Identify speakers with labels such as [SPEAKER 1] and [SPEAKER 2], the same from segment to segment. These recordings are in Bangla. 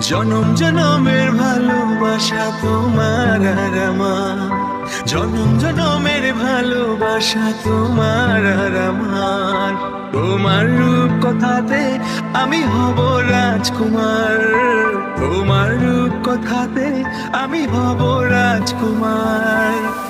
[SPEAKER 1] জনম জনমের ভালোবাসা তোমার আর আমার। জনম জনমের ভালোবাসা তোমার আর আমার। তোমার রূপ কথাতে আমি হব রাজকুমার। তোমার রূপ কথাতে আমি হব রাজকুমার।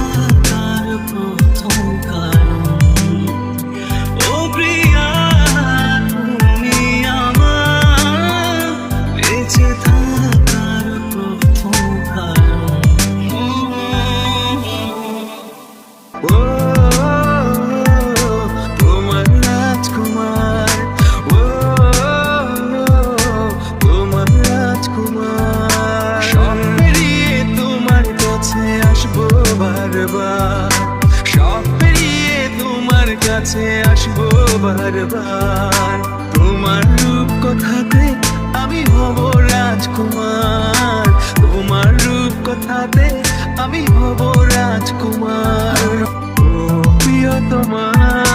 [SPEAKER 1] বারবার সব পেরিয়ে তোমার কাছে আসব বারবার। তোমার রূপ কথাতে আমি হব রাজকুমার। তোমার রূপ কথাতে আমি হব রাজকুমার। ও প্রিয় তোমার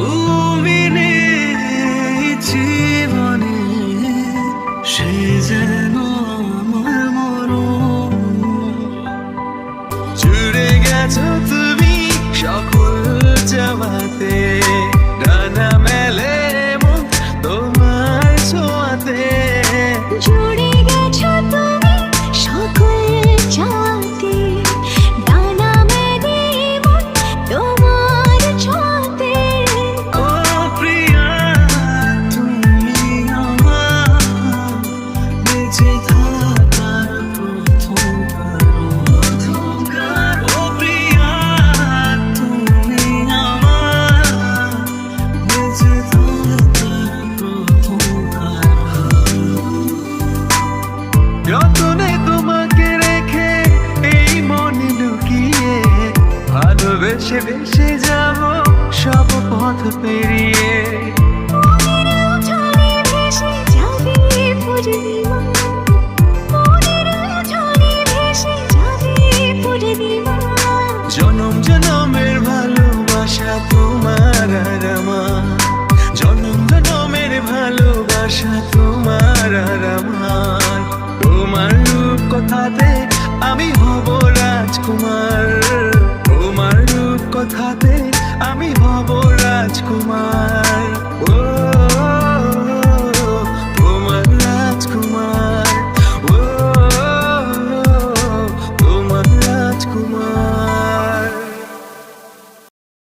[SPEAKER 1] Ooh, যতনে তোমাকে রেখে এই মন লুকিয়ে ভালোবেসে বেসে যাব সব পথ পেরিয়ে।